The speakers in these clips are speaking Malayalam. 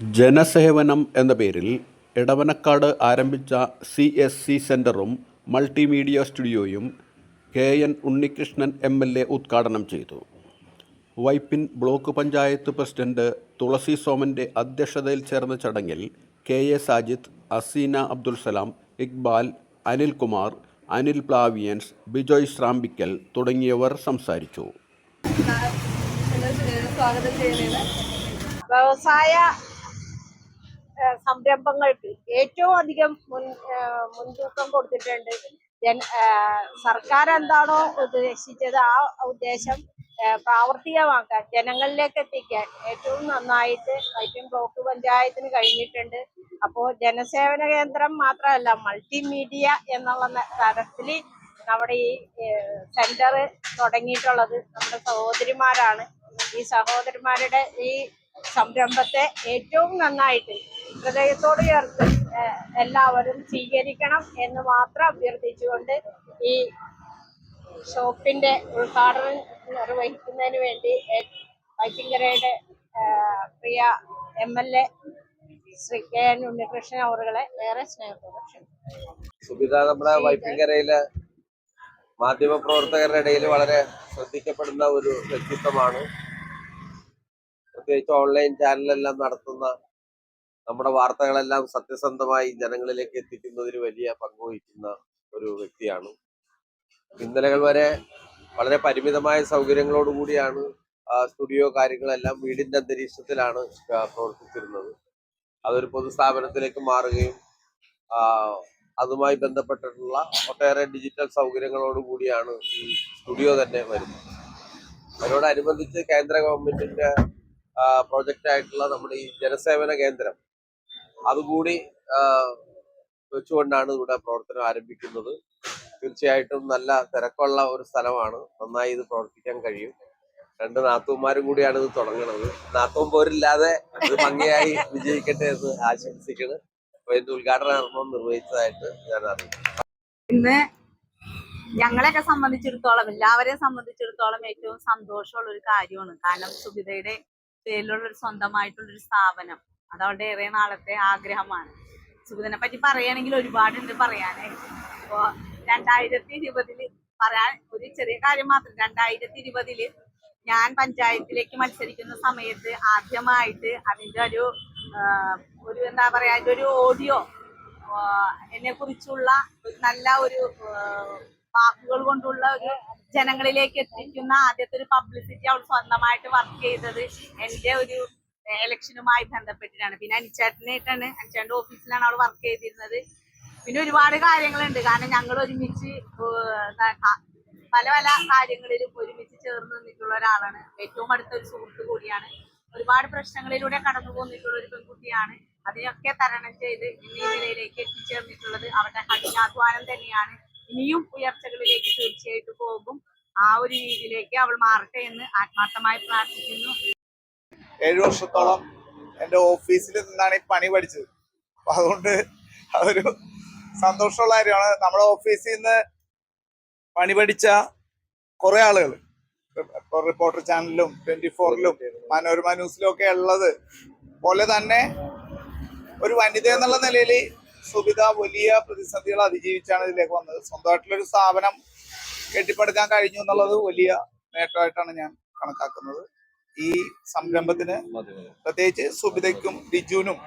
ജനസേവനം എന്ന പേരിൽ ഇടവനക്കാട് ആരംഭിച്ച സി എസ് സി സെന്ററും multimedia സ്റ്റുഡിയോയും K N Unnikrishnan M L A ഉദ്ഘാടനം ചെയ്തു. വൈപ്പിൻ ബ്ലോക്ക് പഞ്ചായത്ത് പ്രസിഡന്റ് തുളസി സോമന്റെ അധ്യക്ഷതയിൽ ചേർന്ന ചടങ്ങിൽ കെ എ സാജിദ് അസീന അബ്ദുൽ സലാം ഇക്ബാൽ അനിൽകുമാർ അനിൽ പ്ലാവിയൻസ് ബിജോയ് ശ്രാമ്പിക്കൽ തുടങ്ങിയവർ സംസാരിച്ചു. വ്യവസായ സംരംഭങ്ങൾക്ക് ഏറ്റവും അധികം മുൻ മുൻതൂക്കം കൊടുത്തിട്ടുണ്ട്. സർക്കാർ എന്താണോ ഉദ്ദേശിച്ചത് ആ ഉദ്ദേശം പ്രാവർത്തികമാക്കാൻ ജനങ്ങളിലേക്ക് എത്തിക്കാൻ ഏറ്റവും നന്നായിട്ട് വൈക്കം ബ്ലോക്ക് പഞ്ചായത്തിന് കഴിഞ്ഞിട്ടുണ്ട്. അപ്പോൾ ജനസേവന കേന്ദ്രം മാത്രമല്ല മൾട്ടിമീഡിയ എന്നുള്ള തരത്തിൽ നമ്മുടെ ഈ സെന്റർ തുടങ്ങിയിട്ടുള്ളത് നമ്മുടെ സഹോദരിമാരാണ്. ഈ സഹോദരിമാരുടെ ഈ സംരംഭത്തെ ഏറ്റവും നന്നായിട്ട് ഹൃദയത്തോട് ചേർത്ത് എല്ലാവരും സ്വീകരിക്കണം എന്ന് മാത്രം അഭ്യർത്ഥിച്ചുകൊണ്ട് ഈ ഷോപ്പിന്റെ ഉദ്ഘാടനം നിർവഹിക്കുന്നതിന് വേണ്ടി വൈറ്റിങ്കരയുടെ പ്രിയ M L A Shri K N Unnikrishnan അവറുകളെ ഏറെ സ്നേഹത്തോടെ. സുബിത നമ്മുടെ വൈപ്പിങ്കരയിലെ ഇടയിൽ വളരെ ശ്രദ്ധിക്കപ്പെടുന്ന ഒരു വ്യക്തിത്വമാണ് പ്രത്യേകിച്ച് ഓൺലൈൻ ചാനലെല്ലാം നടത്തുന്ന നമ്മുടെ വാർത്തകളെല്ലാം സത്യസന്ധമായി ജനങ്ങളിലേക്ക് എത്തിക്കുന്നതിന് വലിയ പങ്ക് വഹിക്കുന്ന ഒരു വ്യക്തിയാണ്. ഇന്നലകൾ വരെ വളരെ പരിമിതമായ സൗകര്യങ്ങളോടുകൂടിയാണ് സ്റ്റുഡിയോ കാര്യങ്ങളെല്ലാം വീടിന്റെ അന്തരീക്ഷത്തിലാണ് പ്രവർത്തിച്ചിരുന്നത്. അതൊരു പൊതുസ്ഥാപനത്തിലേക്ക് മാറുകയും അതുമായി ബന്ധപ്പെട്ടിട്ടുള്ള ഒട്ടേറെ ഡിജിറ്റൽ സൗകര്യങ്ങളോടുകൂടിയാണ് ഈ സ്റ്റുഡിയോ തന്നെ വരുന്നത്. അതിനോടനുബന്ധിച്ച് കേന്ദ്ര ഗവൺമെന്റിന്റെ പ്രോജക്റ്റ് ആയിട്ടുള്ള നമ്മുടെ ഈ ജനസേവന കേന്ദ്രം അതുകൂടി വെച്ചുകൊണ്ടാണ് ഇവിടെ പ്രവർത്തനം ആരംഭിക്കുന്നത്. തീർച്ചയായിട്ടും നല്ല തിരക്കുള്ള ഒരു സ്ഥലമാണ്. നന്നായി ഇത് പ്രവർത്തിക്കാൻ കഴിയും. രണ്ട് നാത്തൂന്മാരും കൂടിയാണ് ഇത് തുടങ്ങുന്നത്. നാത്തവും പോരില്ലാതെ ഇത് ഭംഗിയായി വിജയിക്കട്ടെ എന്ന് ആശംസിക്കുന്നു. അപ്പൊ ഇതിന്റെ ഉദ്ഘാടന നിർവഹിച്ചതായിട്ട് ഞാൻ അറിയുന്നു ഇന്ന് ഞങ്ങളെയൊക്കെ സംബന്ധിച്ചിടത്തോളം എല്ലാവരെയും സംബന്ധിച്ചിടത്തോളം ഏറ്റവും സന്തോഷമുള്ള ഒരു കാര്യമാണ്. കാരണം സുബിതയുടെ പേരിലുള്ള ഒരു സ്വന്തമായിട്ടുള്ള ഒരു സ്ഥാപനം. അത് അവളുടെ ഏറെ നാളത്തെ ആഗ്രഹമാണ്. സുഗതനെ പറ്റി പറയുകയാണെങ്കിൽ ഒരുപാടുണ്ട് പറയാനായിട്ട് ഇപ്പോ രണ്ടായിരത്തി ഇരുപതിൽ പറയാൻ ഒരു ചെറിയ കാര്യം മാത്രം. രണ്ടായിരത്തി ഇരുപതിൽ ഞാൻ പഞ്ചായത്തിലേക്ക് മത്സരിക്കുന്ന സമയത്ത് ആദ്യമായിട്ട് അതിന്റെ ഒരു ഒരു എന്താ പറയാ അതിന്റെ ഒരു ഓഡിയോ എന്നെ കുറിച്ചുള്ള നല്ല ഒരു വാക്കുകൾ കൊണ്ടുള്ള ഒരു ജനങ്ങളിലേക്ക് എത്തിക്കുന്ന ആദ്യത്തെ ഒരു പബ്ലിസിറ്റി അവൾ സ്വന്തമായിട്ട് വർക്ക് ചെയ്തത് എന്റെ ഒരു ഇലക്ഷനുമായി ബന്ധപ്പെട്ടിട്ടാണ്. പിന്നെ അനിച്ചേട്ടനായിട്ടാണ് അനിച്ചേട്ടന്റെ ഓഫീസിലാണ് അവൾ വർക്ക് ചെയ്തിരുന്നത്. പിന്നെ ഒരുപാട് കാര്യങ്ങളുണ്ട്. കാരണം ഞങ്ങൾ ഒരുമിച്ച് പല പല കാര്യങ്ങളിലും ഒരുമിച്ച് ചേർന്ന് നിന്നിട്ടുള്ള ഒരാളാണ്. ഏറ്റവും അടുത്ത ഒരു സുഹൃത്ത് കൂടിയാണ്. ഒരുപാട് പ്രശ്നങ്ങളിലൂടെ കടന്നു പോന്നിട്ടുള്ള ഒരു പെൺകുട്ടിയാണ്. അതിനൊക്കെ തരണം ചെയ്ത് ഇന്ന് ഈ നിലയിലേക്ക് എത്തിച്ചേർന്നിട്ടുള്ളത് അവരുടെ കഠിനാധ്വാനം തന്നെയാണ്. ഇനിയും ഉയർച്ചകളിലേക്ക് തീർച്ചയായിട്ടും പോകും. ആ ഒരു രീതിയിലേക്ക് അവൾ മാറട്ടെ എന്ന് ആത്മാർത്ഥമായി പ്രാർത്ഥിക്കുന്നു. ഏഴു വർഷത്തോളം എന്റെ ഓഫീസിൽ നിന്നാണ് ഈ പണി പഠിച്ചത്. അപ്പൊ അതുകൊണ്ട് അതൊരു സന്തോഷമുള്ള കാര്യമാണ്. നമ്മുടെ ഓഫീസിൽ നിന്ന് പണി പഠിച്ച കുറേ ആളുകൾ. ഇപ്പോൾ റിപ്പോർട്ടർ ചാനലിലും ട്വന്റി ഫോറിലും മനോരമ ന്യൂസിലും ഒക്കെ ഉള്ളത് പോലെ തന്നെ ഒരു വനിത എന്നുള്ള നിലയിൽ സുബിത വലിയ പ്രതിസന്ധികൾ അതിജീവിച്ചാണ് ഇതിലേക്ക് വന്നത്. സ്വന്തമായിട്ടുള്ളൊരു സ്ഥാപനം കെട്ടിപ്പടുക്കാൻ കഴിഞ്ഞു എന്നുള്ളത് വലിയ നേട്ടമായിട്ടാണ് ഞാൻ കണക്കാക്കുന്നത്. ഈ സംരംഭത്തിന് പ്രത്യേകിച്ച് സുബിതയ്ക്കും ബിജുവിനും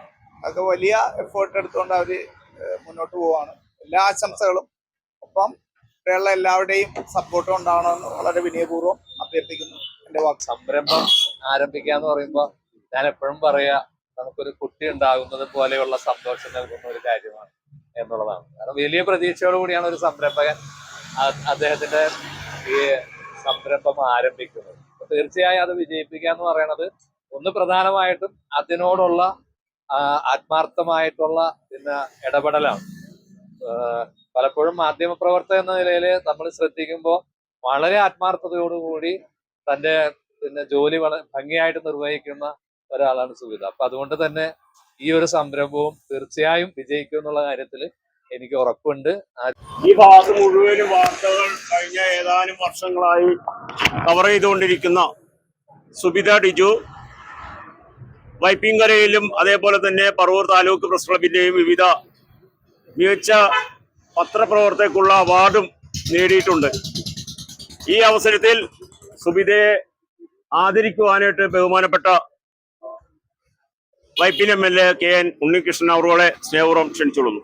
ഒക്കെ വലിയ എഫേർട്ട് എടുത്തുകൊണ്ട് അവർ മുന്നോട്ട് പോവാണ്. എല്ലാ ആശംസകളും. ഒപ്പം ഇവിടെയുള്ള എല്ലാവരുടെയും സപ്പോർട്ടും ഉണ്ടാവണമെന്ന് വളരെ വിനയപൂർവം അഭ്യർത്ഥിക്കുന്നു എന്റെ വാക്ക്. സംരംഭം ആരംഭിക്കുക എന്ന് പറയുമ്പോൾ ഞാൻ എപ്പോഴും പറയാ നമുക്കൊരു കുട്ടി ഉണ്ടാകുന്നത് പോലെയുള്ള സന്തോഷം നൽകുന്ന ഒരു കാര്യമാണ് എന്നുള്ളതാണ്. കാരണം വലിയ പ്രതീക്ഷയോടുകൂടിയാണ് ഒരു സംരംഭകൻ അദ്ദേഹത്തിന്റെ ഈ സംരംഭം ആരംഭിക്കുന്നത്. തീർച്ചയായും അത് വിജയിപ്പിക്കുക എന്ന് പറയുന്നത് ഒന്ന് പ്രധാനമായിട്ടും അതിനോടുള്ള ആത്മാർത്ഥമായിട്ടുള്ള പിന്നെ ഇടപെടലാണ്. പലപ്പോഴും മാധ്യമപ്രവർത്തകൻ എന്ന നിലയിൽ നമ്മൾ ശ്രദ്ധിക്കുമ്പോൾ വളരെ ആത്മാർത്ഥതയോടുകൂടി തന്റെ പിന്നെ ജോലി വളരെ ഭംഗിയായിട്ട് നിർവഹിക്കുന്ന ഒരാളാണ് സുവിധ. അപ്പൊ അതുകൊണ്ട് തന്നെ ഈ ഒരു സംരംഭവും തീർച്ചയായും വിജയിക്കും എന്നുള്ള കാര്യത്തിൽ എനിക്ക് ഉറപ്പുണ്ട്. ഈ ഭാഗം മുഴുവനും വാർത്തകൾ ഏതാനും വർഷങ്ങളായി കവർ ചെയ്തുകൊണ്ടിരിക്കുന്ന സുബിത ഡിജു വൈപ്പിങ്കരയിലും അതേപോലെ തന്നെ പറവൂർ താലൂക്ക് പ്രസ് ക്ലബിന്റെയും വിവിധ മികച്ച പത്രപ്രവർത്തകർക്കുള്ള അവാർഡും നേടിയിട്ടുണ്ട്. ഈ അവസരത്തിൽ സുബിതയെ ആദരിക്കുവാനായിട്ട് ബഹുമാനപ്പെട്ട Vypin M L A K N Unnikrishnan അവറുകളെ സ്നേഹപൂർവം ക്ഷണിച്ചുകൊള്ളുന്നു.